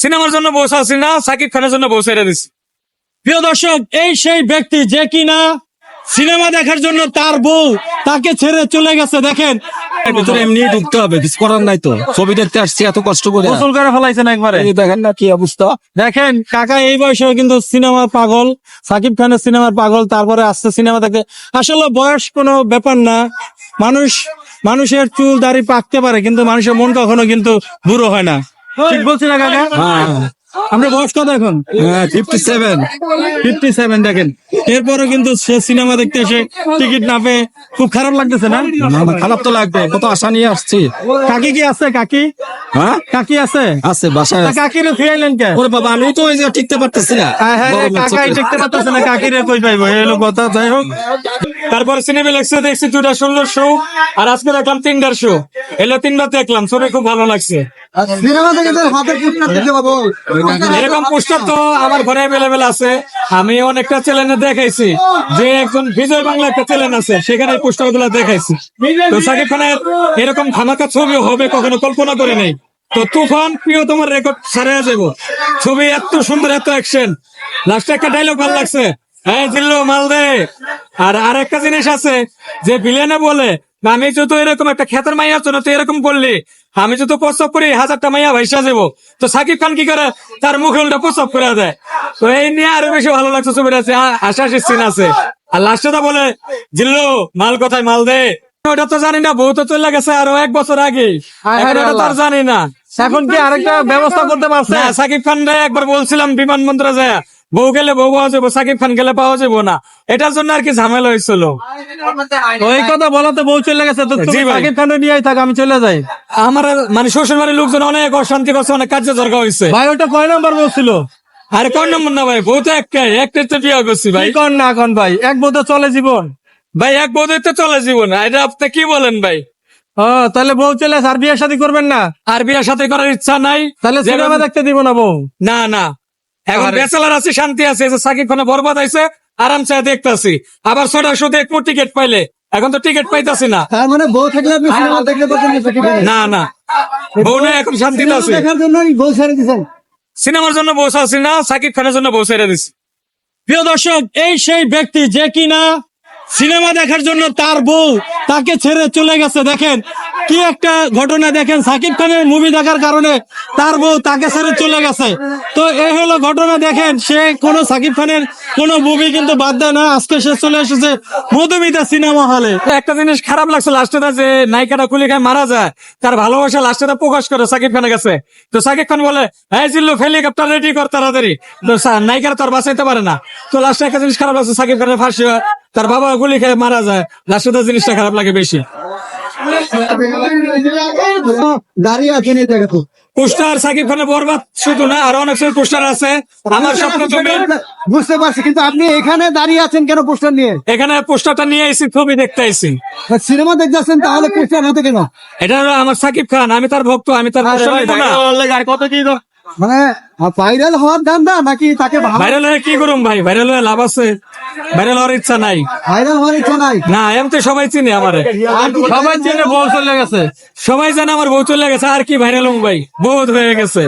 সিনেমার জন্য বসে আছি না সাকিব খানের জন্য বসে দিছি। প্রিয় দর্শক এই সেই ব্যক্তি যে কিনা সিনেমা দেখার জন্য তার বউ তাকে ছেড়ে চলে গেছে দেখেন। ভিতরে এমনি ঢুকতে হবে কিছু করার নাই তো। ছবি দেখতে আসছি এত কষ্ট করে। গোসল করে ফেলাইছেন একবারে। দেখেন না কি অবস্থা। দেখেন কাকা এই বয়সেও কিন্তু সিনেমার পাগল সাকিব খানের সিনেমার পাগল তারপরে আসছে সিনেমা দেখে আসলে বয়স কোনো ব্যাপার না মানুষ মানুষের চুল দাড়ি পাকতে পারে কিন্তু মানুষের মন কখনো কিন্তু বুড়ো হয় না। ঠিক বলছি না কাকা? আমরা বয়স কত এখন? হ্যাঁ ফিফটি সেভেন ফিফটি সেভেন দেখেন। এরপরও কিন্তু সে সিনেমা দেখতে এসে টিকিট না পেয়ে খুব খারাপ লাগতেছে না? খারাপ তো লাগবে কত আশা নিয়ে আসছি। কাকি কি আছে কাকি? হ্যাঁ? কাকি আছে? আছে বাসায়। ফিরাইলেন কে? ওরে বাবা আমি তো ওই যে টিকতে পারতেছি না। হ্যাঁ, হ্যাঁ, কাকাই। দেখতে পাচ্ছেন না কাকিরে কই পাইবো? এই হলো কথা যাই হোক। তারপরে সিনেমা লেগছে দেখছি দুটা ষোলো শো আর আজকে দেখলাম তিনটার শো এলো তিনবার দেখলাম ছবি খুব ভালো লাগছে। এরকম পোস্টার তো আমার ঘরে অ্যাভেলেবেল আছে। আমি অনেকটা চ্যানেলে দেখাইছি যে একজন বিজয় বাংলা একটা চ্যানেল আছে সেখানে পোস্টারগুলো দেখাইছি। তো সাকিব খানের এরকম খামাকা ছবি হবে কখনো কল্পনা করে নাই। তো তুফান প্রিয় তোমার রেকর্ড সারে যাব। ছবি এত সুন্দর এত অ্যাকশন লাস্টে একটা ডায়লগ ভালো লাগছে। হ্যাঁ জিল্লো মাল দে আর আর একটা জিনিস আছে যে ভিলেনে বলে আমি যদি এরকম একটা খেতের মাইয়া তো তুই এরকম করলি আমি প্রস্তাব করি হাজারটা মাইয়া ভাইসা যাব। তো সাকিব খান কি করে? তার মুখে উল্টা প্রস্তাব করে দেয়। তো এই নিয়ে আরও বেশি ভালো লাগছে ছবিটা আছে আশাশি সিন আছে। আর লাস্টে তো বলে জিল্লো মাল কোথায় মাল দে ওটা তো জানি না বউ তো চলে গেছে আরও এক বছর আগে। এখন ওটা তো আর জানি না। এখন কি আরেকটা ব্যবস্থা করতে পারছে? সাকিব খান একবার বলছিলাম বিমানবন্দরে যায়। বউ গেলে বউ পাওয়া যাব সাকিব খান গেলে পাওয়া যাব না। এটার জন্য আর কি ঝামেলা হয়েছিল। ওই কথা বলাতে বউ চলে গেছে তো তুমি সাকিব খানের নিয়েই থাক আমি চলে যাই। আমার মানে শ্বশুর বাড়ির লোকজন অনেক অশান্তি করছে অনেক কার্য দরকার হয়েছে। ভাই ওটা কয় নাম্বার বলছিল আরে কোন নম্বর না ভাই বউ তো একটাই একটাই তো বিয়ে করছি ভাই। কি কর না এখন ভাই এক বউ তো চলে জীবন। ভাই এক বউ তো চলে জীবন এটা আপনি কি বলেন ভাই? ও তাহলে বউ চলে আর বিয়ে শাদী করবেন না? আর বিয়ের সাথে করার ইচ্ছা নাই। তাহলে সিনেমা দেখতে দিব না বউ? না না। এখন ব্যাচেলার আছে শান্তি আছে যে সাকিব খানে বরবাদ আইছে আরাম চায় দেখতাছি। আবার ছটা শুধু একটু টিকিট পাইলে। এখন তো টিকিট পাইতাছি না। তার মানে বউ থাকলে আপনি সিনেমা না না না। বউ না এখন শান্তিতে সিনেমা আছে। দেখার জন্য বউ ছেড়ে দিছেন। সিনেমার জন্য বসে আছি না সাকিব খানের জন্য বসে দিছি। প্রিয় দর্শক এই সেই ব্যক্তি যে কিনা সিনেমা দেখার জন্য তার বউ তাকে ছেড়ে চলে গেছে, দেখেন। কি একটা ঘটনা দেখেন, সাকিব খানের মুভি দেখার কারণে তার বউ তাকে ছেড়ে চলে গেছে। তো এই হলো ঘটনা, দেখেন, সে কোনো সাকিব খানের কোনো মুভি কিন্তু বাদ দেয় না। আজকে সে চলে এসেছে মধুমিতা সিনেমা হলে। একটা জিনিস খারাপ লাগছে লাস্টে যে নায়িকাটা কুলি খায় মারা যায়, তার ভালোবাসা লাস্টে প্রকাশ করে সাকিব খানের কাছে। তো সাকিব খান বলে হ্যাঁ জিল্লু হেলিকপ্টার রেডি কর তাড়াতাড়ি। নায়িকারা তার বাঁচাইতে পারে না। তো লাস্টে একটা জিনিস খারাপ লাগছে, সাকিব খানের ফাঁসি হয়। তার বাবা গুলি খেয়ে মারা যায়। লাস্টে জিনিসটা খারাপ লাগে বেশি। দাঁড়িয়ে পোস্টার সাকিব খানের বরবাদ শুধু না আরও অনেক পোস্টার আছে। আমার স্বপ্ন তুমি বুঝতে পারছি কিন্তু আপনি এখানে দাঁড়িয়ে আছেন কেন পোস্টার নিয়ে? এখানে পোস্টারটা নিয়ে ছবি দেখতে সিনেমা দেখতে তাহলে পোস্টার হাতে কেন? এটা হলো আমার সাকিব খান আমি তার ভক্ত আমি তার পোস্টার নিবো না। কত কি মানে ভাইরাল হওয়ার ধান্দা নাকি তাকে ভাইরাল হয়ে কি করুম ভাই? ভাইরাল হয়ে লাভ আছে। ভাইরাল হওয়ার ইচ্ছা নাই। ভাইরাল হওয়ার ইচ্ছা নাই? না এমনি সবাই চিনে আমারে। সবাই চিনে? বউ চলে গেছে। সবাই জানে আমার বউ চলে গেছে আর কি ভাইরাল হম ভাই? বহুত হয়ে গেছে।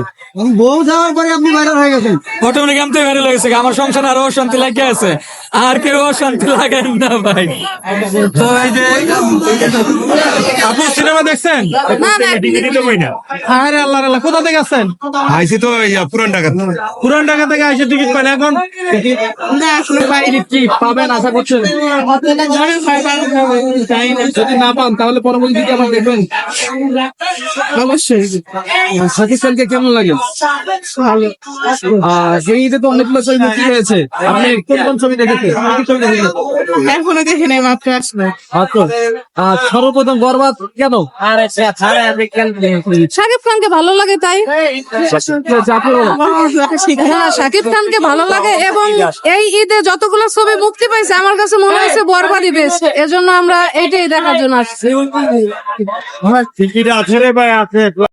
বউ যাওয়ার পরে আপনি ভাইরাল হয়ে গেছেন। অটোমেটিক এমনি ভাইরাল হয়ে গেছে আমার সংসার আরও অশান্তি লাগে আছে। আর কেউ অশান্তি লাগেন না ভাই। তো এই যে আপনি সিনেমা দেখছেন? আরে আল্লাহ আল্লাহ কোথা থেকে আসছেন? আইসি তো পুরান ঢাকা। পুরান ঢাকা থেকে আইসে টিকিট পাইলে এখন? পাবেন আশা করছেন? যদি না পান তাহলে পরবর্তীতে আবার দেখবেন অবশ্যই। সাকিব খানকে কেমন লাগে? এই ঈদে তো অনেকগুলো ছবি মুক্তি হয়েছে। আপনি কোন কোন ছবি দেখেছেন? ছবি দেখেছেন? এখনও দেখি নাই মাত্র আসলো। মাত্র? সর্বপ্রথম বরবাদ কেন? শাকিব খানকে ভালো লাগে তাই। হ্যাঁ শাকিব খানকে ভালো লাগে এবং এই ঈদে যতগুলো ছবি মুক্তি পাইছে আমার কাছে মনে হয়েছে বরবাদই বেস্ট। এজন্য আমরা এটাই দেখার জন্য আসছি। টিকিট আছে রে ভাই আছে।